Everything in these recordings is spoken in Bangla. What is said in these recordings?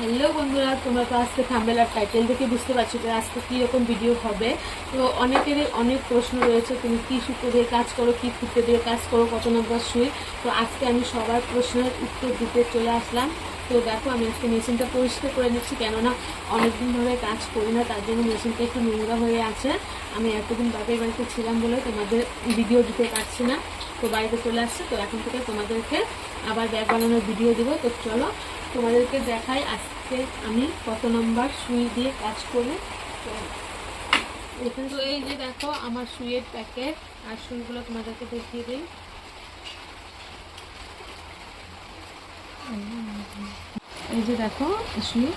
হ্যালো বন্ধুরা, তোমরা তো আজকে থাম্বেল টাইটেল দেখে বুঝতে পারছ যে আজকে কীরকম ভিডিও হবে। তো অনেকেরই অনেক প্রশ্ন রয়েছে, তুমি কী সুতো দিয়ে কাজ করো, কী ফুটে দিয়ে কাজ করো, কত নম্বর সুই তো আজকে আমি সবার প্রশ্নের উত্তর দিতে চলে আসলাম। তো দেখো, আমি আজকে মেশিনটা পরিষ্কার করে নিচ্ছি, কেননা অনেকদিন ধরে কাজ করি না, তার জন্য মেশিনটা একটু নোংরা হয়ে আছে। আমি এতদিন বাপের বাড়িতে ছিলাম বলে তোমাদের ভিডিও দিতে পারছি না। তো বাড়িতে চলে আসছে, তো এখন থেকে তোমাদেরকে আবার ব্যাগ বানানোর ভিডিও দেবো। তো চলো তোমাদেরকে দেখাই আজকে আমি কত নম্বর সুই দিয়ে কাজ করি। এখানে তো এই যে দেখো আমার সুইয়ের প্যাকেট, আর সুইগুলো তোমাদেরকে দেখিয়ে দিই। এই যে দেখো সুই।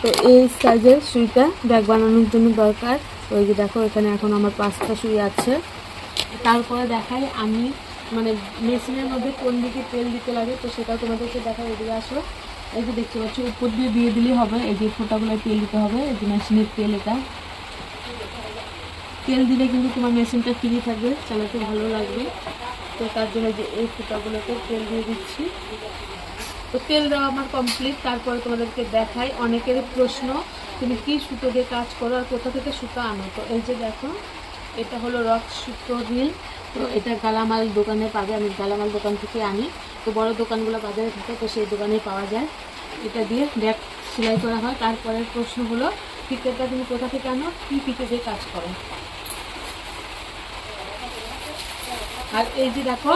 তো এই সাইজের সুইটা ব্যাগ বানানোর জন্য দরকার। এই যে দেখো, এখানে এখন আমার পাঁচটা সুই আছে। তারপরে দেখাই আমি মানে মেশিনের মধ্যে কোন দিকে তেল দিতে লাগে, তো সেটাও তোমাদেরকে দেখাই এদিকে আসো। এই যে দেখতে পাচ্ছ, উপর দিয়ে দিয়ে দিলেই হবে, এই যে ফোটাগুলো তেল দিতে হবে, এই যে মেশিনের তেল এটা। তেল দিলে কিন্তু তোমার মেশিনটা ফ্রি থাকবে, চালাতে ভালো লাগবে। তো তার জন্য যে এই ফোটাগুলোতে তেল দিয়ে দিচ্ছি। তো তেল দেওয়া আমার কমপ্লিট তারপরে তোমাদেরকে দেখাই অনেকের প্রশ্ন, তুমি কি সুতো দিয়ে কাজ করো আর কোথা থেকে সুতো আনো? তো এই যে দেখো এটা হলো রক সুতো হিল তো এটা গালামাল দোকানে পাবে, আমি গালামাল দোকান থেকে আনি। তো বড় দোকানগুলো বাজারে থাকে, তো সেই দোকানে পাওয়া যায়। এটা দিয়ে ব্যাগ সেলাই করা হয়। তারপরের প্রশ্ন হলো পিকেটটা তুমি কোথা থেকে আনো? কী পিকেটে কাজ করো? আর এই যে দেখো,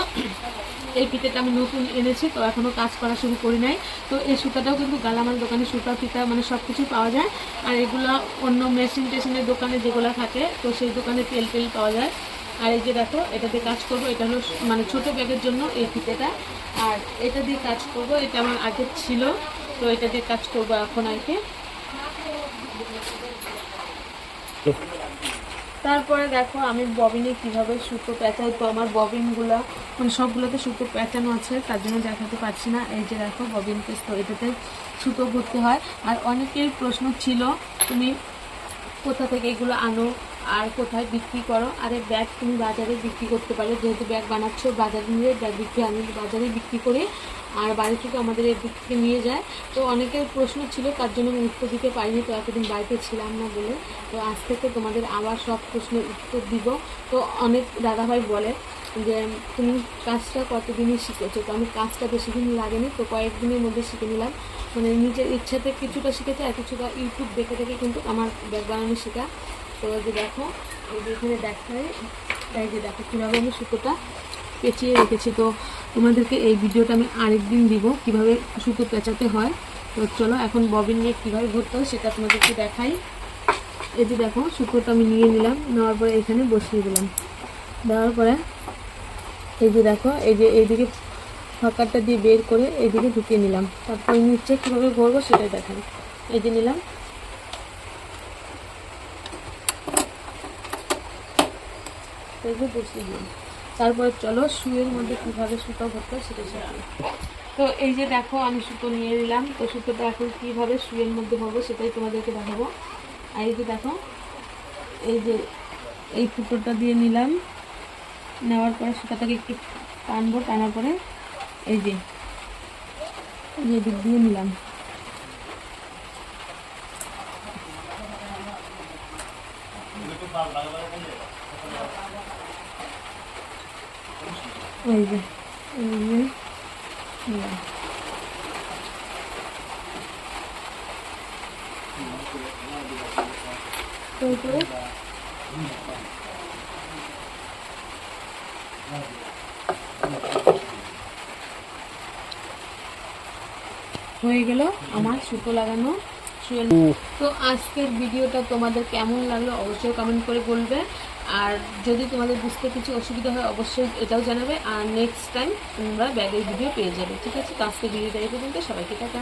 এই ফিতেটা আমি নতুন এনেছি, তো এখনও কাজ করা শুরু করি নাই। তো এই সুতাটাও কিন্তু গালামাল দোকানে, সুতা, ফিতা মানে সব কিছু পাওয়া যায়। আর এগুলো অন্য মেশিন টেশিনের দোকানে যেগুলো থাকে, তো সেই দোকানে তেল তেল পাওয়া যায়। আর এই যে দেখো এটাতে কাজ করব, এটা হলো মানে ছোট ব্যাগের জন্য এই ফিতেটা। আর এটা দিয়ে কাজ করব, এটা আমার আগে ছিল, তো এটা দিয়ে কাজ করব এখন কি। তারপরে দেখো আমি ববিনে কীভাবে সুতো প্যাঁচাই তো আমার ববিনগুলো মানে সবগুলোতে সুতো প্যাঁচানো আছে, তার জন্য দেখাতে পারছি না। এই যে দেখো ববিন পেস এটাতে সুতো ভরতে হয়। আর অনেকের প্রশ্ন ছিল, তুমি কোথা থেকে এগুলো আনো? আর কোথায় বিক্রি করো? আর এই ব্যাগ তুমি বাজারে বিক্রি করতে পারো। যেহেতু ব্যাগ বানাচ্ছ, বাজারে নিয়ে ব্যাগ বিক্রি আমি বাজারে বিক্রি করি। আর বাড়ি থেকে আমাদের এই দিক থেকে নিয়ে যায়। তো অনেকের প্রশ্ন ছিল, তার জন্য আমি উত্তর দিতে পারিনি, তো এতদিন বাড়িতে ছিলাম না বলে। তো আজ থেকে তোমাদের আবার সব প্রশ্নের উত্তর দিব। তো অনেক দাদাভাই বলে যে, তুমি কাজটা কতদিনই শিখেছো? তো আমি কাজটা বেশি দিন লাগেনি, তো কয়েকদিনের মধ্যে শিখে নিলাম। মানে নিজের ইচ্ছাতে কিছুটা শিখেছে আর কিছুটা ইউটিউব দেখে দেখে কিন্তু আমার ব্যাগ বানানো শেখা। তো যে দেখো যে এখানে দেখায় এই যে দেখো কীভাবে আমি সুতোটা পেঁচিয়ে রেখেছি। তো তোমাদেরকে এই ভিডিওটা আমি আরেকদিন দিব, কীভাবে সুতো পেঁচাতে হয়। তো চলো এখন ববিন নিয়ে কীভাবে ভরতে হয় সেটা তোমাদেরকে দেখাই। এই যে দেখো, সুতোটা আমি নিয়ে নিলাম, নেওয়ার পরে এখানে বসিয়ে দিলাম। দেওয়ার পরে এই যে দেখো, এই যে এইদিকে ফাঁকাটা দিয়ে বের করে এইদিকে ঢুকিয়ে নিলাম। তারপর নিচে কীভাবে ঘুরবো সেটাই দেখাই। এই যে নিলাম। যে বসিয়ে দিলাম তারপরে চলো শুয়ের মধ্যে কীভাবে সুতো ভরতে সেটা শিখি। তো এই যে দেখো, আমি সুতো নিয়ে নিলাম। তো সুতোটা এখন কীভাবে শুয়ের মধ্যে ভরবো সেটাই তোমাদেরকে দেখাবো। আর এই যে দেখো, এই যে এই ফুটোটা দিয়ে নিলাম। নেওয়ার পরে সুতাটাকে একটু টানবো, টানার পরে এই যে এই যে দিক দিয়ে নিলাম। হয়ে গেল আমার সুতো লাগানো। শুয়ে তো আজকের ভিডিওটা তোমাদের কেমন লাগল অবশ্যই কমেন্ট করে বলবে। আর যদি তোমাদের বুঝতে কিছু অসুবিধা হয় অবশ্যই এটাও জানাবে। আর নেক্সট টাইম তোমরা ব্যাগের ভিডিও পেয়ে যাবে ঠিক আছে? তো আজকের ভিডিওটা এই পর্যন্ত। সবাইকে টাটা।